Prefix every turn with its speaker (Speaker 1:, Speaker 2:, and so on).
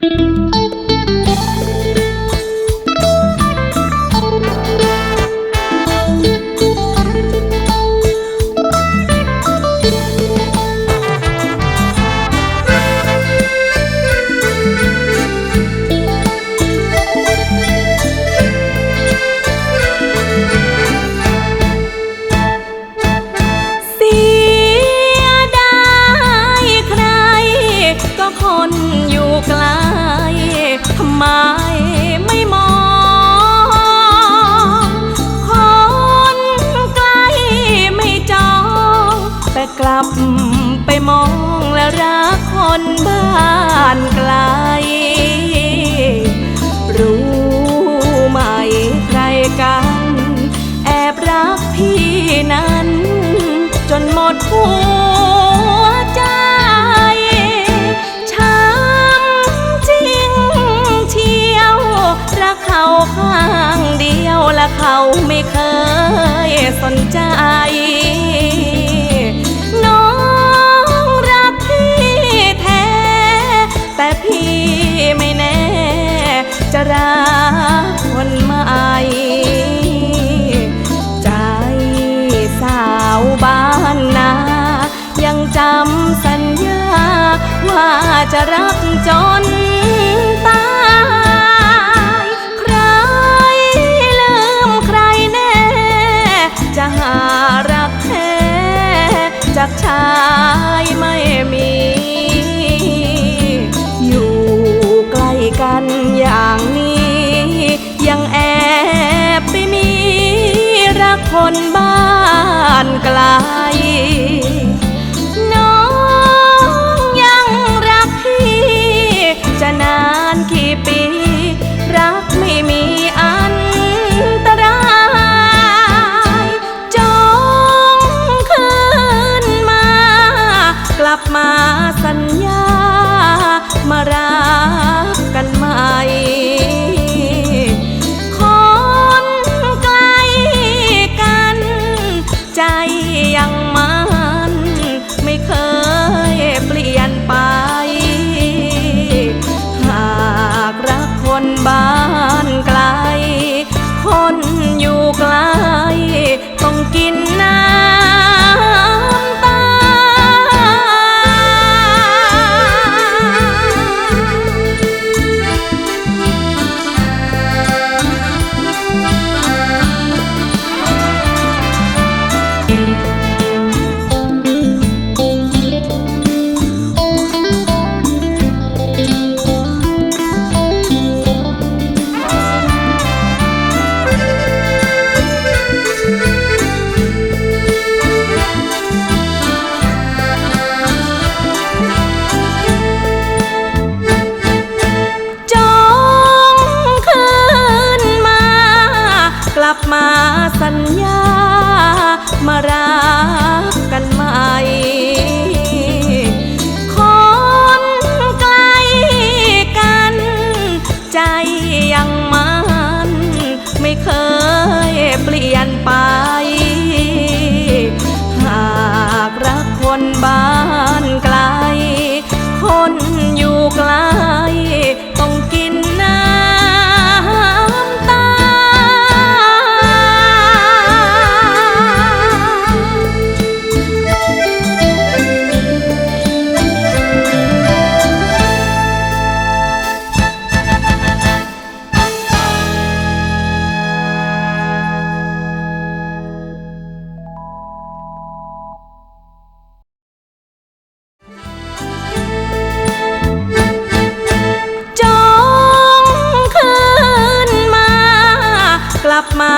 Speaker 1: thank you. กลับไปมองและรักคนบ้านไกล รู้ไหมใครกัน แอบรักพี่นั้น จนหมดหัวใจช้ำจริงเที่ยวรักเขาข้างเดียวและเขาไม่เคยสนใจ จะรักจนตายใครลืมใครแน่จะหาากมาย Mà